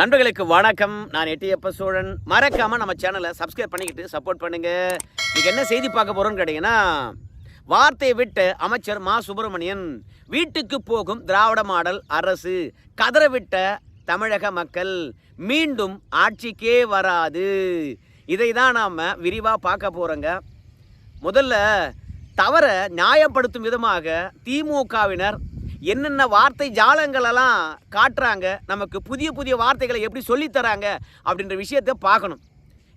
நண்பர்களுக்கு வணக்கம். நான் எட்டியப்ப சோழன். மறக்காம நம்ம சேனலை சப்ஸ்கிரைப் பண்ணிக்கிட்டு சப்போர்ட் பண்ணுங்க. இன்னைக்கு என்ன செய்தி பார்க்க போறோம்னு கேட்டீங்கன்னா வார்த்தையை விட்ட அமைச்சர் மா. சுப்பிரமணியன் வீட்டுக்கு போகும் திராவிட மாடல் அரசு. கதறவிட்ட தமிழக மக்கள் மீண்டும் ஆட்சிக்கே வராது. இதை தான் நாம் விரிவாக பார்க்க போகிறோங்க முதல்ல தவற நியாயப்படுத்தும் விதமாக திமுகவினர் என்னென்ன வார்த்தை ஜாலங்களெல்லாம் காட்டுறாங்க நமக்கு புதிய புதிய வார்த்தைகளை எப்படி சொல்லித் தராங்க அப்படின்ற விஷயத்தை பார்க்கணும்.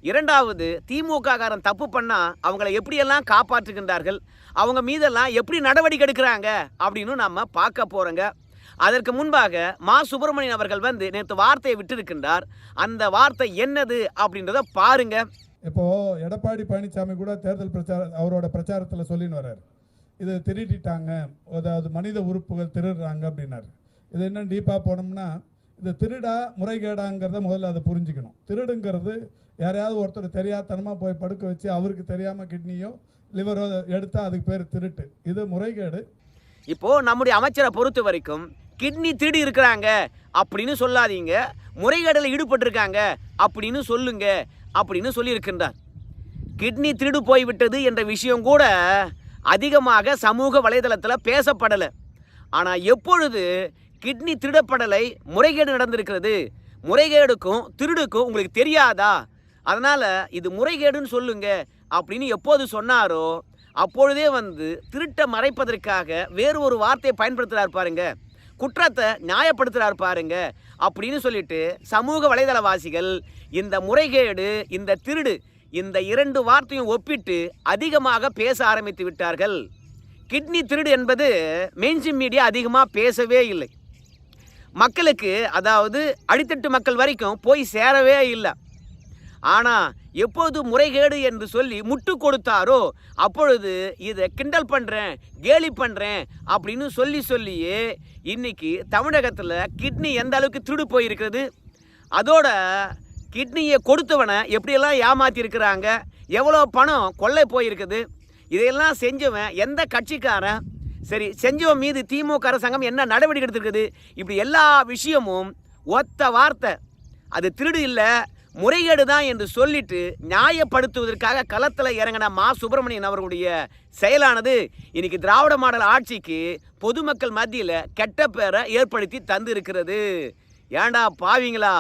இரண்டாவது திமுககாரன் தப்பு பண்ணால் அவங்கள எப்படியெல்லாம் காப்பாற்றுகின்றார்கள் அவங்க மீதெல்லாம் எப்படி நடவடிக்கை எடுக்கிறாங்க அப்படின்னு நம்ம பார்க்க போகிறோங்க அதற்கு முன்பாக மா. சுப்பிரமணியன் அவர்கள் வந்து நேற்று வார்த்தையை விட்டிருக்கின்றார். அந்த வார்த்தை என்னது அப்படின்றத பாருங்க. இப்போ எடப்பாடி பழனிசாமி கூட தேர்தல் பிரச்சார அவரோட பிரச்சாரத்தில் சொல்லின்னு வர்றாரு. இதை திருடிட்டாங்க. அதாவது மனித உறுப்புகள் திருடுறாங்க அப்படின்னாரு. இது என்ன டீப்பாக போனோம்னா இந்த திருடா முறைகேடாங்கிறத முதல்ல அதை புரிஞ்சுக்கணும். திருடுங்கிறது யாரையாவது ஒருத்தர் தெரியாதனமாக போய் படுக்க வச்சு அவருக்கு தெரியாமல் கிட்னியோ லிவரோ எடுத்தால் அதுக்கு பேர் திருட்டு. இது முறைகேடு. இப்போ நம்முடைய அமைச்சரை பொறுத்த வரைக்கும் கிட்னி திருடி இருக்கிறாங்க அப்படின்னு சொல்லாதீங்க. முறைகேடில் ஈடுபட்டிருக்காங்க அப்படின்னு சொல்லுங்க அப்படின்னு சொல்லியிருக்கின்றார். கிட்னி திருடு போய்விட்டது என்ற விஷயம் கூட அதிகமாக சமூக வலைதளத்தில் பேசப்படலை. ஆனால் எப்பொழுது கிட்னி திருடப்படலை முறைகேடு நடந்திருக்கிறது? முறைகேடுக்கும் திருடுக்கும் உங்களுக்கு தெரியாதா? அதனால் இது முறைகேடுன்னு சொல்லுங்க அப்படின்னு எப்போது சொன்னாரோ அப்பொழுதே வந்து திருட்டை மறைப்பதற்காக வேறு ஒரு வார்த்தையை பயன்படுத்துகிறார் பாருங்க. குற்றத்தை நியாயப்படுத்துகிறார் பாருங்க அப்படின்னு சொல்லிட்டு சமூக வலைதளவாசிகள் இந்த முறைகேடு இந்த திருடு இந்த இரண்டு வார்த்தையும் ஒப்பிட்டு அதிகமாக பேச ஆரம்பித்து விட்டார்கள். கிட்னி திருடு என்பது மெயின்ஸ்ட்ரீம் மீடியா அதிகமாக பேசவே இல்லை. மக்களுக்கு அதாவது அடித்தட்டு மக்கள் வரைக்கும் போய் சேரவே இல்லை. ஆனால் எப்போது முறைகேடு என்று சொல்லி முட்டு கொடுத்தாரோ அப்பொழுது இதை கிண்டல் பண்ணுறேன் கேலி பண்ணுறேன் அப்படின்னு சொல்லி சொல்லியே இன்னைக்கு தமிழகத்தில் கிட்னி எந்த அளவுக்கு திருடு போயிருக்கிறது? அதோட கிட்னியை கொடுத்தவனை எப்படியெல்லாம் ஏமாத்தியிருக்கிறாங்க எவ்வளோ பணம் கொள்ளை போயிருக்குது? இதையெல்லாம் செஞ்சவன் எந்த கட்சிக்காரன்? சரி செஞ்சவன் மீது திமுக அரசாங்கம் என்ன நடவடிக்கை எடுத்திருக்குது? இப்படி எல்லா விஷயமும் ஒத்த வார்த்தை. அது திருடு இல்லை முறைகேடு தான் என்று சொல்லிட்டு நியாயப்படுத்துவதற்காக களத்தில் இறங்கின மா சுப்பிரமணியன் அவர்களுடைய செயலானது இன்னைக்கு திராவிட மாடல் ஆட்சிக்கு பொதுமக்கள் மத்தியில் கெட்ட பேரை ஏற்படுத்தி தந்து இருக்கிறது ஏண்டா பாவிங்களா?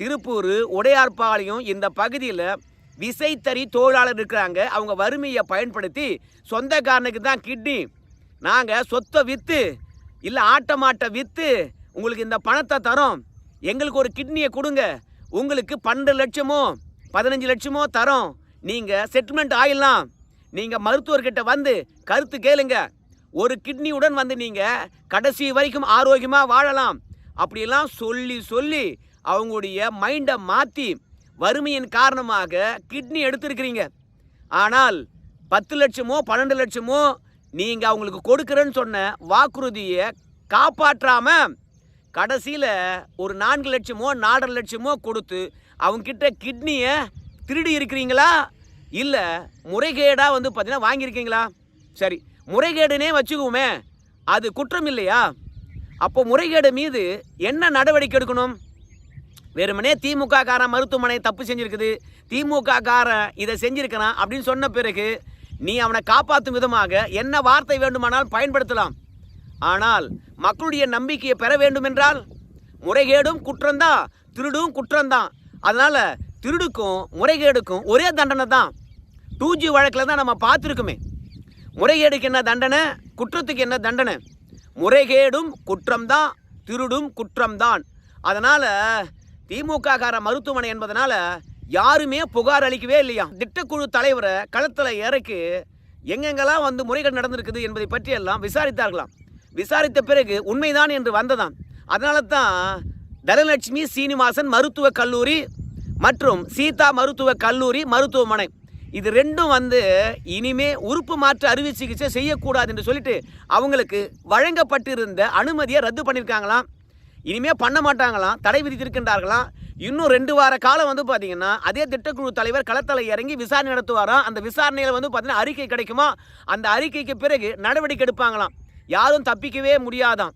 திருப்பூர் உடையார்பாளையம் இந்த பகுதியில் விசைத்தறி தொழிலாளர் இருக்கிறாங்க. அவங்க வறுமையை பயன்படுத்தி சொந்தக்காரனுக்கு தான் கிட்னி நாங்கள் சொத்தை விற்று இல்லை ஆட்ட மாட்டை விற்று உங்களுக்கு இந்த பணத்தை தரோம். எங்களுக்கு ஒரு கிட்னியை கொடுங்க. உங்களுக்கு பன்னெண்டு லட்சமோ பதினஞ்சு லட்சமோ தரோம். நீங்கள் செட்டில்மெண்ட் ஆயிடலாம். நீங்கள் மருத்துவர்கிட்ட வந்து கருத்து கேளுங்க. ஒரு கிட்னியுடன் வந்து நீங்கள் கடைசி வரைக்கும் ஆரோக்கியமாக வாழலாம். அப்படியெல்லாம் சொல்லி சொல்லி அவங்களுடைய மைண்டை மாற்றி வறுமையின் காரணமாக கிட்னி எடுத்திருக்கிறீங்க. ஆனால் பத்து லட்சமோ பன்னெண்டு லட்சமோ நீங்கள் அவங்களுக்கு கொடுக்குறேன்னு சொன்ன வாக்குறுதியை காப்பாற்றாம கடைசியில் ஒரு நான்கு லட்சமோ நாலரை லட்சமோ கொடுத்து அவங்கக்கிட்ட கிட்னியை திருடி இருக்கிறீங்களா? இல்லை முறைகேடாக வந்து பார்த்தீங்கன்னா வாங்கியிருக்கீங்களா? சரி முறைகேடுனே வச்சுக்குவோமே. அது குற்றம் இல்லையா? அப்போ முறைகேடு மீது என்ன நடவடிக்கை எடுக்கணும்? வெறுமனே திமுக காரன் மருத்துவமனை தப்பு செஞ்சிருக்குது. திமுக காரன் இதை செஞ்சுருக்கிறான் அப்படின்னு சொன்ன பிறகு நீ அவனை காப்பாற்றும் விதமாக என்ன வார்த்தை வேண்டுமானால் பயன்படுத்தலாம். ஆனால் மக்களுடைய நம்பிக்கையை பெற வேண்டுமென்றால் முறைகேடும் குற்றம்தான் திருடும் குற்றம்தான் அதனால் திருடுக்கும் முறைகேடுக்கும் ஒரே தண்டனை தான். டூ ஜி வழக்கில் தான் நம்ம பார்த்துருக்குமே. முறைகேடுக்கு என்ன தண்டனை குற்றத்துக்கு என்ன தண்டனை? முறைகேடும் குற்றம்தான் திருடும் குற்றம்தான். அதனால் திமுக கார மருத்துவமனை என்பதனால யாருமே புகார் அளிக்கவே இல்லையா? திட்டக்குழு தலைவரை களத்தில் இறக்கி எங்கெங்கெல்லாம் வந்து முறைகள் நடந்திருக்குது என்பதை பற்றியெல்லாம் விசாரித்தார்களாம். விசாரித்த பிறகு உண்மைதான் என்று வந்ததாம். அதனால தான் தனலட்சுமி சீனிவாசன் மருத்துவக் கல்லூரி மற்றும் சீதா மருத்துவக் கல்லூரி மருத்துவமனை. இது ரெண்டும் வந்து இனிமே உறுப்பு மாற்று அறுவை சிகிச்சை செய்யக்கூடாது என்று சொல்லிட்டு அவங்களுக்கு வழங்கப்பட்டிருந்த அனுமதியை ரத்து பண்ணியிருக்காங்களாம். இனிமே பண்ண மாட்டாங்களாம் தடை விதித்திருக்கின்றார்களாம். இன்னும் ரெண்டு வார காலம் வந்து பார்த்தீங்கன்னா அதே திட்டக்குழு தலைவர் களத்தில் இறங்கி விசாரணை நடத்துவாராம். அந்த விசாரணையில் வந்து பார்த்தீங்கன்னா அறிக்கை கிடைக்குமா? அந்த அறிக்கைக்கு பிறகு நடவடிக்கை எடுப்பாங்களாம். யாரும் தப்பிக்கவே முடியாதான்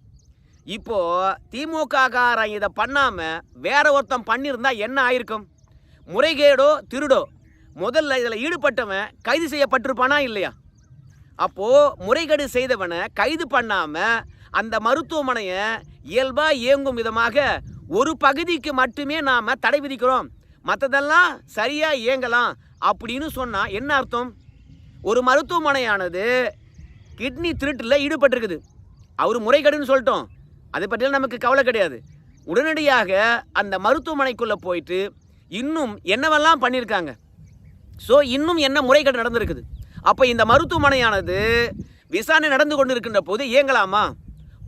இப்போது திமுக காரன் இதை பண்ணாமல் வேற ஒருத்தன் பண்ணியிருந்தா என்ன ஆயிருக்கும்? முறைகேடோ திருடோ? முதல்ல இதில் ஈடுபட்டவன் கைது செய்யப்பட்டிருப்பானா இல்லையா? அப்போது முறைகேடு செய்தவனை கைது பண்ணாமல் அந்த மருத்துவமனையை இயல்பா இயங்கும் விதமாக ஒரு பகுதிக்கு மட்டுமே நாம தடை விதிக்கிறோம். மற்றதெல்லாம் சரியா இயங்கலாம் அப்படின்னு சொன்னா என்ன அர்த்தம்? ஒரு மருத்துவமனையானது கிட்னி திருட்டில் ஈடுபட்டிருக்குது. அவர் முறைகேடுன்னு சொல்லிட்டோம். அதை பற்றியெல்லாம் நமக்கு கவலை கிடையாது. உடனடியாக அந்த மருத்துவமனைக்குள்ளே போயிட்டு இன்னும் என்னவெல்லாம் பண்ணியிருக்காங்க ஸோ இன்னும் என்ன முறைகேடு நடந்திருக்குது? அப்போ இந்த மருத்துவமனையானது விசாரணை நடந்து கொண்டு இருக்கின்ற போது இயங்கலாமா?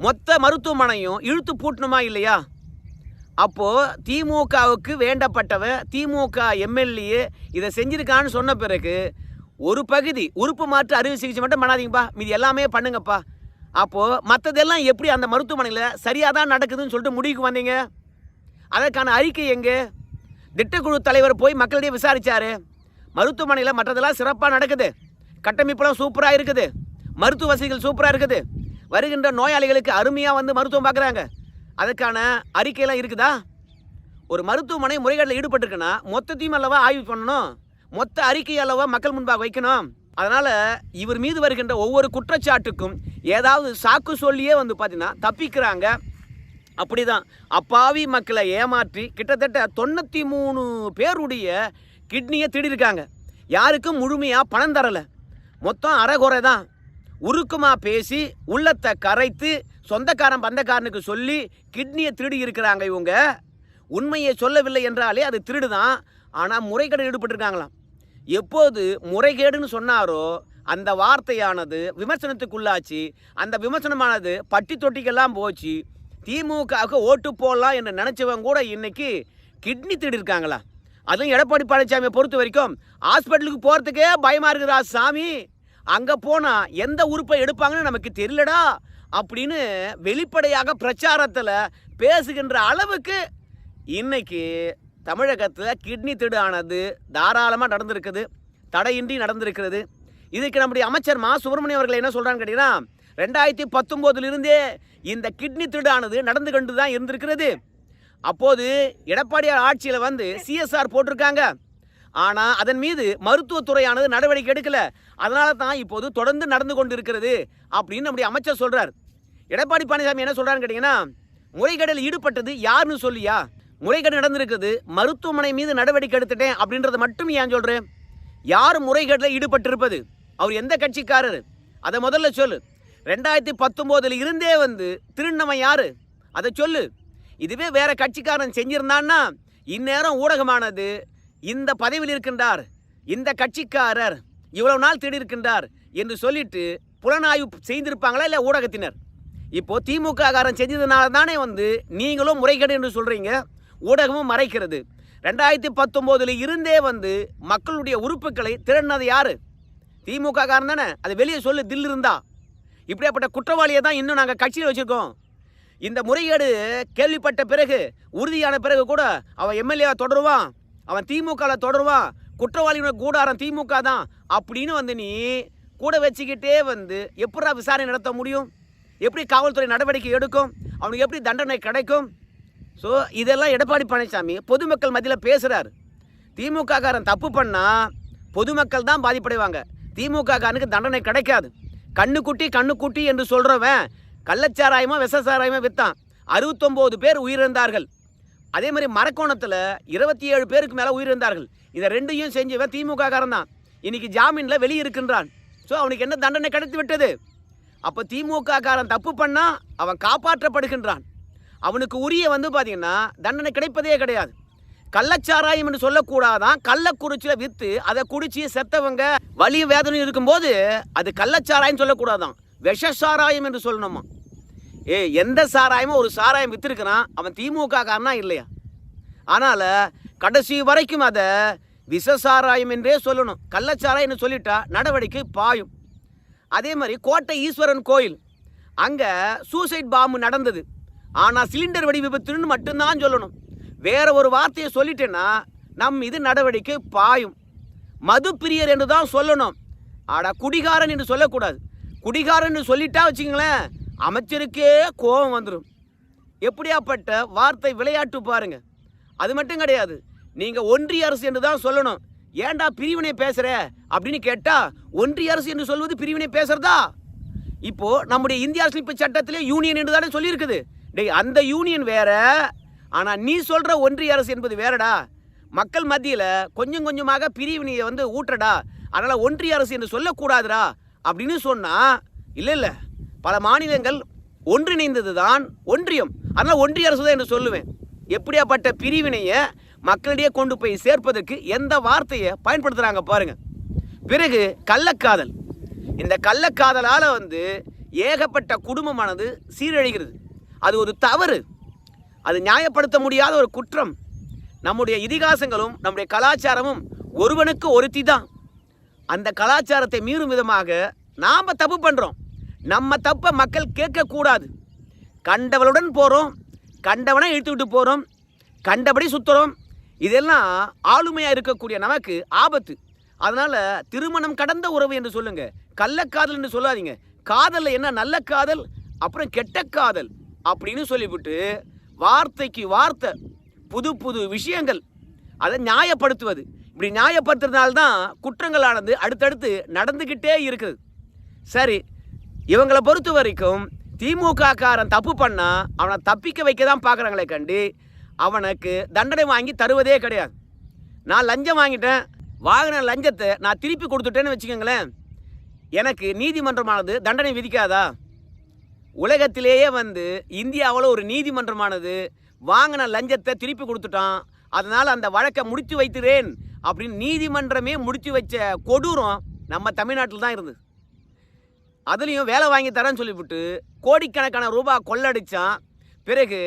மொத்த மருத்துவமனையும் இழுத்து பூட்டணுமா இல்லையா? அப்போது திமுகவுக்கு வேண்டப்பட்டவன் திமுக எம்எல்ஏ இதை செஞ்சிருக்கான்னு சொன்ன பிறகு ஒரு பகுதி உறுப்பு மாற்று அறுவை சிகிச்சை மட்டும் பண்ணாதீங்கப்பா. மீதி எல்லாமே பண்ணுங்கப்பா. அப்போது மற்றதெல்லாம் எப்படி அந்த மருத்துவமனையில் சரியாக தான் நடக்குதுன்னு சொல்லிட்டு முடிவுக்கு வந்தீங்க? அதற்கான அறிக்கை எங்கே? திட்டக்குழு தலைவர் போய் மக்களிடையே விசாரித்தார் மருத்துவமனையில் மற்றதெல்லாம் சிறப்பாக நடக்குது. கட்டமைப்பெல்லாம் சூப்பராக இருக்குது. மருத்துவ வசதிகள் சூப்பராக இருக்குது. வருகின்ற நோயாளிகளுக்கு அருமையாக வந்து மருத்துவம் பார்க்குறாங்க. அதுக்கான அறிக்கையெல்லாம் இருக்குதா? ஒரு மருத்துவமனை முறைகேட்டில் ஈடுபட்டிருக்குன்னா மொத்தத்தையும் அல்லவா ஆய்வு பண்ணணும். மொத்த அறிக்கை அல்லவா மக்கள் முன்பாக வைக்கணும். அதனால் இவர் மீது வருகின்ற ஒவ்வொரு குற்றச்சாட்டுக்கும் ஏதாவது சாக்கு சொல்லியே வந்து பார்த்தீங்கன்னா தப்பிக்கிறாங்க. அப்படிதான். அப்பாவி மக்களை ஏமாற்றி கிட்டத்தட்ட தொண்ணூற்றி மூணு பேருடைய கிட்னியை திருடிருக்காங்க யாருக்கும் முழுமையாக பணம் தரலை. மொத்தம் அறகுறை தான் உருக்கமாக பேசி உள்ளத்தை கரைத்து சொந்தக்காரன் பந்தக்காரனுக்கு சொல்லி கிட்னியை திருடி இருக்கிறாங்க இவங்க. உண்மையை சொல்லவில்லை என்றாலே அது திருடு தான் ஆனால் முறைகேடு ஈடுபட்டிருக்காங்களாம். எப்போது முறைகேடுன்னு சொன்னாரோ அந்த வார்த்தையானது விமர்சனத்துக்குள்ளாச்சு. அந்த விமர்சனமானது பட்டி தொட்டிக்கெல்லாம் போச்சு. திமுகவுக்கு ஓட்டு போடலாம் என்று நினச்சவங்க கூட இன்னைக்கு கிட்னி திருடிருக்காங்களா அதுவும் எடப்பாடி பழனிசாமியை பொறுத்த வரைக்கும் ஹாஸ்பிட்டலுக்கு போகிறதுக்கே பயமாக இருக்குதா சாமி. அங்கே போனால் எந்த உறுப்பை எடுப்பாங்கன்னு நமக்கு தெரியலடா அப்படின்னு வெளிப்படையாக பிரச்சாரத்தில் பேசுகின்ற அளவுக்கு இன்னைக்கு தமிழகத்தில் கிட்னி திடு ஆனது தாராளமாக நடந்திருக்குது. தடையின்றி நடந்திருக்கிறது. இதுக்கு நம்முடைய அமைச்சர் மா. சுப்பிரமணியம் அவர்கள் என்ன சொல்கிறான்னு கேட்டிங்கன்னா ரெண்டாயிரத்தி பத்தொம்போதுலேருந்தே இந்த கிட்னி திருடானது நடந்து கொண்டு தான் இருந்திருக்கிறது. அப்போது எடப்பாடியார் ஆட்சியில் வந்து சிஎஸ்ஆர் போட்டிருக்காங்க. ஆனால் அதன் மீது மருத்துவத்துறையானது நடவடிக்கை எடுக்கல. அதனால தான் இப்போது தொடர்ந்து நடந்து கொண்டு இருக்கிறது அப்படின்னு நம்முடைய அமைச்சர் சொல்றார். எடப்பாடி பழனிசாமி என்ன சொல்றாருன்னு கேட்டிங்கன்னா முறைகேடில் ஈடுபட்டது யாருன்னு சொல்லியா? முறைகேடு நடந்திருக்குது மருத்துவமனை மீது நடவடிக்கை எடுத்துட்டேன் அப்படின்றத மட்டும் ஏன் சொல்றேன்? யார் முறைகேடில் ஈடுபட்டிருப்பது? அவர் எந்த கட்சிக்காரர்? அதை முதல்ல சொல்லு. ரெண்டாயிரத்தி பத்தொம்போதில் இருந்தே வந்து திருநவன் யாரு? அதை சொல்லு. இதுவே வேற கட்சிக்காரன் செஞ்சிருந்தான்னா இந்நேரம் ஊடகமானது இந்த பதவியில் இருக்கின்றார். இந்த கட்சிக்காரர் இவ்வளவு நாள் தேடி இருக்கின்றார் என்று சொல்லிட்டு புலனாய்வு செய்திருப்பாங்களா இல்லை ஊடகத்தினர்? இப்போ திமுக காரன் செஞ்சதுனால தானே வந்து நீங்களும் முறைகேடு என்று சொல்றீங்க ஊடகமும் மறைக்கிறது. ரெண்டாயிரத்தி பத்தொம்போதில் இருந்தே வந்து மக்களுடைய உறுப்புகளை திரட்டினது யாரு? திமுக காரன் தானே அது வெளியே சொல்லு தில் இருந்தா. இப்படியாப்பட்ட குற்றவாளியை தான் இன்னும் நாங்கள் கட்சியில் வச்சுருக்கோம். இந்த முறைகேடு கேள்விப்பட்ட பிறகு உறுதியான பிறகு கூட அவன் எம்எல்ஏவை தொடருவான். அவன் திமுகவில் தொடருவான் குற்றவாளியோட கூடாரம் திமுக தான். அப்படின்னு வந்து நீ கூட வச்சுக்கிட்டே வந்து எப்படா விசாரணை நடத்த முடியும்? எப்படி காவல்துறை நடவடிக்கை எடுக்கும்? அவனுக்கு எப்படி தண்டனை கிடைக்கும்? ஸோ இதெல்லாம் எடப்பாடி பழனிசாமி பொதுமக்கள் மத்தியில் பேசுகிறார் திமுககாரன் தப்பு பண்ணால் பொதுமக்கள் தான் பாதிப்படைவாங்க. திமுககாரனுக்கு தண்டனை கிடைக்காது. கண்ணுக்குட்டி கண்ணுக்குட்டி என்று சொல்கிறவன் கள்ளச்சாராயமா விஷசாராயமா விற்றான் அறுபத்தொம்போது பேர் உயிரிழந்தார்கள். அதே மாதிரி மரக்கோணத்தில் இருபத்தி ஏழு பேருக்கு மேலே உயிரிழந்தார்கள் இதை ரெண்டையும் செஞ்சவன் திமுக காரன் தான். இன்னைக்கு ஜாமீனில் வெளியே இருக்கின்றான். ஸோ அவனுக்கு என்ன தண்டனை கிடைத்து விட்டது? அப்போ திமுக காரன் தப்பு பண்ணா அவன் காப்பாற்றப்படுகின்றான். அவனுக்கு உரிய வந்து பார்த்தீங்கன்னா தண்டனை கிடைப்பதே கிடையாது. கள்ளச்சாராயம் என்று சொல்லக்கூடாதான் கள்ளக்குறிச்சியில் விற்று அதை குடிச்சு செத்தவங்க வலி வேதனை இருக்கும்போது அது கள்ளச்சாராயம் சொல்லக்கூடாதான். விஷ சாராயம் என்று சொல்லணுமா? ஏ எந்த சாராயமும் ஒரு சாராயம் விற்றுருக்கிறான் அவன் திமுக காரனா இல்லையா? அதனால் கடைசி வரைக்கும் அதை விஷ சாராயம் என்றே சொல்லணும். கள்ளச்சாராயம்னு சொல்லிட்டா நடவடிக்கை பாயும். அதே மாதிரி கோட்டை ஈஸ்வரன் கோயில் அங்கே சூசைட் பாம்பு நடந்தது. ஆனால் சிலிண்டர் வெடி விபத்துன்னு மட்டும்தான் சொல்லணும். வேற ஒரு வார்த்தையை சொல்லிட்டேன்னா நம் இது நடவடிக்கை பாயும். மது பிரியர் என்று தான் சொல்லணும். ஆடா குடிகாரன் என்று சொல்லக்கூடாது. குடிகாரன் சொல்லிட்டா வச்சுங்களேன் அமைச்சருக்கே கோபம் வந்துடும் எப்படியாப்பட்ட வார்த்தை விளையாட்டு பாருங்க. அது மட்டும் கிடையாது. நீங்க ஒன்றிய அரசு என்று தான் சொல்லணும். ஏன்டா பிரிவினை பேசுற? அப்படின்னு கேட்டா ஒன்றிய அரசு என்று சொல்வது பிரிவினை பேசுறதா? இப்போ நம்முடைய இந்திய அரசியலமைப்பு சட்டத்திலே யூனியன் என்று தானே சொல்லியிருக்குது. டேய் அந்த யூனியன் வேற. ஆனால் நீ சொல்கிற ஒன்றிய அரசு என்பது வேறடா. மக்கள் மத்தியில் கொஞ்சம் கொஞ்சமாக பிரிவினையை வந்து ஊட்டுறடா அதனால் ஒன்றிய அரசு என்று சொல்லக்கூடாதுடா அப்படின்னு சொன்னால் இல்லை இல்லை. பல மாநிலங்கள் ஒன்றிணைந்தது தான் ஒன்றியம். அதனால் ஒன்றிய அரசு தான் என்று சொல்லுவேன். எப்படியாப்பட்ட பிரிவினையை மக்களிடையே கொண்டு போய் சேர்ப்பதற்கு எந்த வார்த்தையை பயன்படுத்துகிறாங்க பாருங்கள் பிறகு கள்ளக்காதல். இந்த கள்ளக்காதலால் வந்து ஏகப்பட்ட குடும்பமானது சீரழிகிறது. அது ஒரு தவறு. அது நியாயப்படுத்த முடியாத ஒரு குற்றம். நம்முடைய இதிகாசங்களும் நம்முடைய கலாச்சாரமும் ஒருவனுக்கு ஒருத்தி தான் அந்த கலாச்சாரத்தை மீறும் விதமாக நாம் தப்பு பண்ணுறோம் நம்ம தப்பை மக்கள் கேட்கக்கூடாது. கண்டவளுடன் போகிறோம் கண்டவனை இழுத்துக்கிட்டு போகிறோம் கண்டபடி சுற்றுறோம் இதெல்லாம் ஆளுமையாக இருக்கக்கூடிய நமக்கு ஆபத்து. அதனால் திருமணம் கடந்த உறவு என்று சொல்லுங்கள் கள்ளக்காதல் என்று சொல்லாதீங்க. காதலில் என்ன நல்ல காதல் அப்புறம் கெட்ட காதல் அப்படின்னு சொல்லிவிட்டு வார்த்தைக்கு வார்த்தை புது புது விஷயங்கள் அதை நியாயப்படுத்துவது. இப்படி நியாயப்படுத்துறதுனால்தான் குற்றங்களானது அடுத்தடுத்து நடந்துக்கிட்டே இருக்குது. சரி இவங்களை பொறுத்த வரைக்கும் திமுக காரன் தப்பு பண்ணா அவனை தப்பிக்க வைக்க தான் பார்க்குறாங்களே கண்டு அவனுக்கு தண்டனை வாங்கி தருவதே கிடையாது. நான் லஞ்சம் வாங்கிட்டேன் வாங்கின லஞ்சத்தை நான் திருப்பி கொடுத்துட்டேன்னு வச்சுக்கோங்களேன். எனக்கு நீதிமன்றமானது தண்டனை விதிக்காதா? உலகத்திலேயே வந்து இந்தியாவில் ஒரு நீதிமன்றமானது வாங்கின லஞ்சத்தை திருப்பி கொடுத்துட்டான் அதனால் அந்த வழக்கை முடித்து வைத்துறேன் அப்படின்னு நீதிமன்றமே முடித்து வச்ச கொடூரம் நம்ம தமிழ்நாட்டில் தான் இருந்தது. அதுலேயும் வேலை வாங்கி தரேன்னு சொல்லிவிட்டு கோடிக்கணக்கான ரூபாய் கொள்ளடிச்சான். பிறகு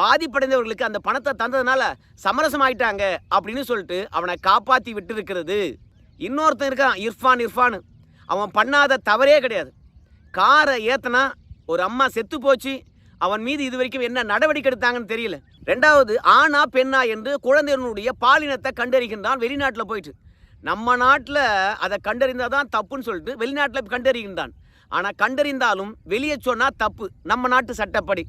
பாதிப்படைந்தவர்களுக்கு அந்த பணத்தை தந்ததுனால சமரசம் ஆயிட்டாங்க அப்படின்னு சொல்லிட்டு அவனை காப்பாற்றி விட்டு இருக்கிறது இன்னொருத்தன் இருக்கான் இர்ஃபான் இர்ஃபான். அவன் பண்ணாத தவறே கிடையாது. காரை ஏத்தனா ஒரு அம்மா செத்து போச்சு. அவன் மீது இது வரைக்கும் என்ன நடவடிக்கை எடுத்தாங்கன்னு தெரியல. ரெண்டாவது ஆணா பெண்ணா என்று குழந்தையினுடைய பாலினத்தை கண்டறிகின்றான் வெளிநாட்டில் போயிட்டு. நம்ம நாட்டில் அதை கண்டறிந்தால் தான் தப்புன்னு சொல்லிட்டு வெளிநாட்டில் கண்டறிகின்றான். ஆனால் கண்டறிந்தாலும் வெளியே சொன்னால் தப்பு. நம்ம நாட்டு சட்டப்படி.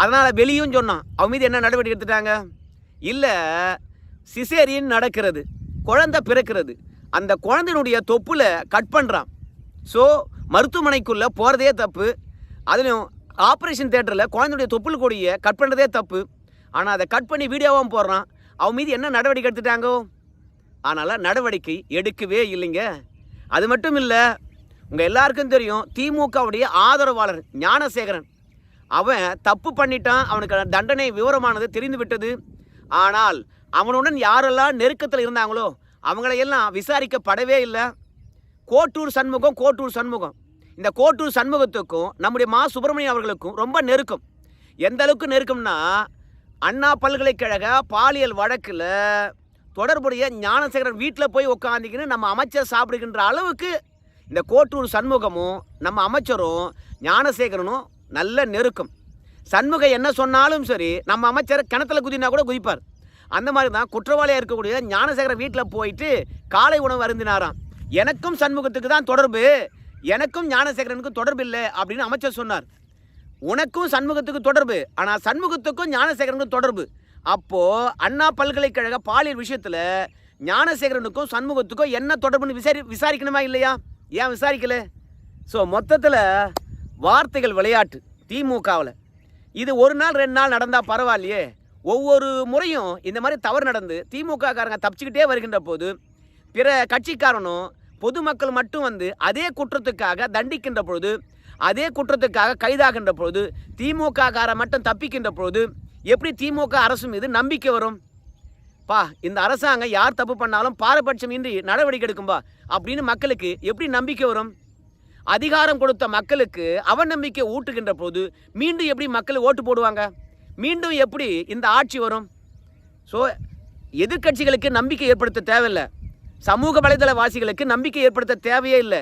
அதனால் வெளியும் சொன்னான். அவன் மீது என்ன நடவடிக்கை எடுத்துட்டாங்க? இல்லை சிசேரியன் நடக்கிறது. குழந்தை பிறக்கிறது. அந்த குழந்தையினுடைய தொப்புல கட் பண்ணுறான் ஸோ மருத்துவமனைக்குள்ளே போகிறதே தப்பு. அதுலேயும் ஆப்ரேஷன் தேட்டரில் குழந்தையுடைய தொப்புள் கொடியை கட் பண்ணுறதே தப்பு. ஆனால் அதை கட் பண்ணி வீடியோவாகவும் போடுறான். அவன் மீது என்ன நடவடிக்கை எடுத்துட்டாங்கோ? அதனால் நடவடிக்கை எடுக்கவே இல்லைங்க. அது மட்டும் இல்லை உங்கள் எல்லாருக்கும் தெரியும் திமுகவுடைய ஆதரவாளர் ஞானசேகரன். அவன் தப்பு பண்ணிட்டான் அவனுக்கு தண்டனை விவரமானது தெரிந்து விட்டது. ஆனால் அவனுடன் யாரெல்லாம் நெருக்கத்தில் இருந்தாங்களோ அவங்களையெல்லாம் விசாரிக்கப்படவே இல்லை. கோட்டூர் சண்முகம் கோட்டூர் சண்முகம். இந்த கோட்டூர் சண்முகத்துக்கும் நம்முடைய மா சுப்பிரமணியம் அவர்களுக்கும் ரொம்ப நெருக்கம். எந்த அளவுக்கு நெருக்கம்னா அண்ணா பல்கலைக்கழக பாலியல் வழக்கில் தொடர்புடைய ஞானசேகரன் வீட்டில் போய் உட்காந்துக்கின்னு நம்ம அமைச்சர் சாப்பிடுகின்ற அளவுக்கு இந்த கோட்டூர் சண்முகமும் நம்ம அமைச்சரும் ஞானசேகரனும் நல்ல நெருக்கம். சண்முகம் என்ன சொன்னாலும் சரி நம்ம அமைச்சர் கிணத்துல குதினா கூட குதிப்பார். அந்த மாதிரி தான் குற்றவாளியாக இருக்கக்கூடிய ஞானசேகரன் வீட்டில் போயிட்டு காலை உணவு அருந்தினாராம். எனக்கும் சண்முகத்துக்கு தான் தொடர்பு எனக்கும் ஞானசேகரனுக்கும் தொடர்பு இல்லை அப்படின்னு அமைச்சர் சொன்னார். உனக்கும் சண்முகத்துக்கு தொடர்பு ஆனால் சண்முகத்துக்கும் ஞானசேகரனுக்கும் தொடர்பு. அப்போது அண்ணா பல்கலைக்கழக பாலியல் விஷயத்தில் ஞானசேகரனுக்கும் சண்முகத்துக்கும் என்ன தொடர்புன்னு விசாரி விசாரிக்கணுமா இல்லையா? ஏன் விசாரிக்கல? ஸோ மொத்தத்தில் வார்த்தைகள் விளையாட்டு திமுகவில். இது ஒரு நாள் ரெண்டு நாள் நடந்தால் பரவாயில்லையே. ஒவ்வொரு முறையும் இந்த மாதிரி தவறு நடந்து திமுக காரங்க தப்பிச்சுக்கிட்டே வருகின்ற போது பிற கட்சிக்காரனும் பொதுமக்கள் மட்டும் வந்து அதே குற்றத்துக்காக தண்டிக்கின்ற பொழுது அதே குற்றத்துக்காக கைதாகின்ற பொழுது திமுக காரன் மட்டும் தப்பிக்கின்ற பொழுது எப்படி திமுக அரசு மீது நம்பிக்கை வரும்? பா இந்த அரசாங்கம் யார் தப்பு பண்ணாலும் பாரபட்சம் இன்றி நடவடிக்கை எடுக்கும்பா அப்படின்னு மக்களுக்கு எப்படி நம்பிக்கை வரும்? அதிகாரம் கொடுத்த மக்களுக்கு அவநம்பிக்கை ஊட்டுகின்ற போது மீண்டும் எப்படி மக்கள் ஓட்டு போடுவாங்க? மீண்டும் எப்படி இந்த ஆட்சி வரும்? ஸோ எதிர்க்கட்சிகளுக்கு நம்பிக்கை ஏற்படுத்த தேவையில்லை. சமூக வலைதள வாசிகளுக்கு நம்பிக்கை ஏற்படுத்த தேவையே இல்லை.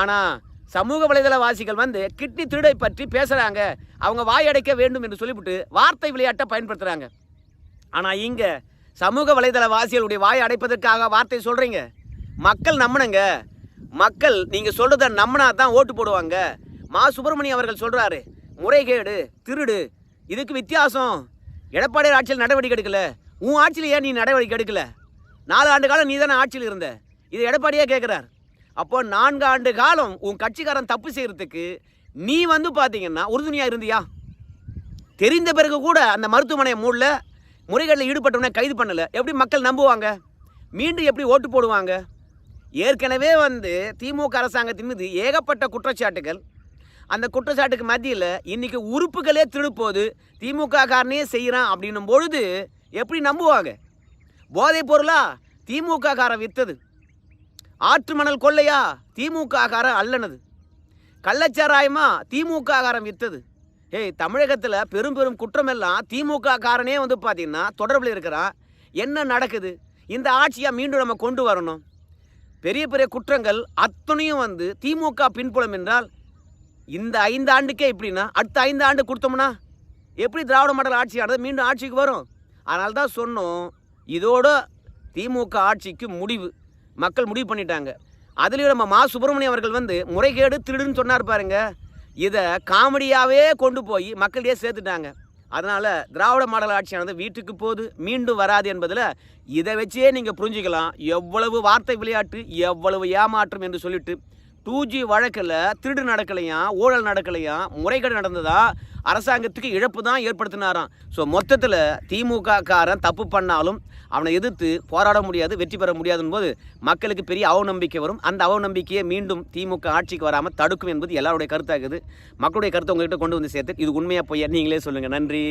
ஆனால் சமூக வலைதள வாசிகள் வந்து கிட்னி திருடை பற்றி பேசுகிறாங்க அவங்க வாயடைக்க வேண்டும் என்று சொல்லிவிட்டு வார்த்தை விளையாட்டை பயன்படுத்துகிறாங்க ஆனால் இங்கே சமூக வலைதள வாசிகளுடைய வாயை அடைப்பதற்காக வார்த்தை சொல்கிறீங்க மக்கள் நம்பினங்க. மக்கள் நீங்கள் சொல்கிறத நம்பினா தான் ஓட்டு போடுவாங்க. மா. சுப்பிரமணியம் அவர்கள் சொல்கிறாரு முறைகேடு திருடு இதுக்கு வித்தியாசம். எடப்பாடி ஆட்சியில் நடவடிக்கை எடுக்கல. உன் ஆட்சியில் ஏன் நீ நடவடிக்கை எடுக்கல? நாலு ஆண்டு காலம் நீ தானே ஆட்சியில் இருந்த. இது எடப்பாடியே கேட்குறார் அப்போ நான்கு ஆண்டு காலம் உன் கட்சிக்காரன் தப்பு செய்கிறதுக்கு நீ வந்து பார்த்தீங்கன்னா உறுதுணையாக இருந்தியா? தெரிந்த பிறகு கூட அந்த மருத்துவமனையை மூடல. முறைகளில் ஈடுபட்டவனே கைது பண்ணலை. எப்படி மக்கள் நம்புவாங்க? மீண்டும் எப்படி ஓட்டு போடுவாங்க? ஏற்கனவே வந்து திமுக அரசாங்கத்தின் மீது ஏகப்பட்ட குற்றச்சாட்டுகள். அந்த குற்றச்சாட்டுக்கு மத்தியில் இன்றைக்கி உறுப்புகளே திருடுப்போது திமுக காரனே செய்கிறான் அப்படின்னும் பொழுது எப்படி நம்புவாங்க? போதைப் பொருளா? திமுக காரன் விற்றது ஆற்று மணல் கொள்ளையா? திமுக காரன் அல்லனது. கள்ளச்சாராயமா? திமுக காரன் விற்றது ஏய் தமிழகத்தில் பெரும் பெரும் குற்றமெல்லாம் திமுக காரனே வந்து பார்த்தீங்கன்னா தொடர்பில் இருக்கிறான் என்ன நடக்குது? இந்த ஆட்சியை மீண்டும் நம்ம கொண்டு வரணும். பெரிய பெரிய குற்றங்கள் அத்தனையும் வந்து திமுக பின்புலம் என்றால் இந்த ஐந்து ஆண்டுக்கே இப்படின்னா அடுத்த ஐந்து ஆண்டு கொடுத்தோம்னா எப்படி திராவிட மாடல் ஆட்சி ஆனது மீண்டும் ஆட்சிக்கு வரும்? அதனால தான் சொன்னோம் இதோட திமுக ஆட்சிக்கு முடிவு. மக்கள் முடிவு பண்ணிட்டாங்க. அதுலேயும் நம்ம மா. சுப்பிரமணியம் அவர்கள் வந்து முறைகேடு திருடுன்னு சொன்னார் பாருங்கள் இதை காமெடியாகவே கொண்டு போய் மக்களிடையே சேர்த்துட்டாங்க. அதனால் திராவிட மாடல் ஆட்சியானது வீட்டுக்கு போகுது மீண்டும் வராது என்பதில் இதை வச்சே நீங்கள் புரிஞ்சுக்கலாம். எவ்வளவு வார்த்தை விளையாட்டு எவ்வளவு ஏமாற்றம் என்று சொல்லிட்டு டூ ஜி வழக்கில் திருடு நடக்கலையாம் ஊழல் நடக்கலையாம் முறைகேடு நடந்ததா? அரசாங்கத்துக்கு இழப்பு தான் ஏற்படுத்தினாராம். ஸோ மொத்தத்தில் திமுக காரன் தப்பு பண்ணாலும் அவனை எதிர்த்து போராட முடியாது வெற்றி பெற முடியாதுன்னு போது மக்களுக்கு பெரிய அவநம்பிக்கை வரும். அந்த அவநம்பிக்கையை மீண்டும் திமுக ஆட்சிக்கு வராமல் தடுக்கும் என்பது எல்லாருடைய கருத்தாகுது மக்களுடைய கருத்தை உங்ககிட்ட கொண்டு வந்து சேர்த்து இது உண்மையாக பொய்யா? நீங்களே சொல்லுங்கள் நன்றி.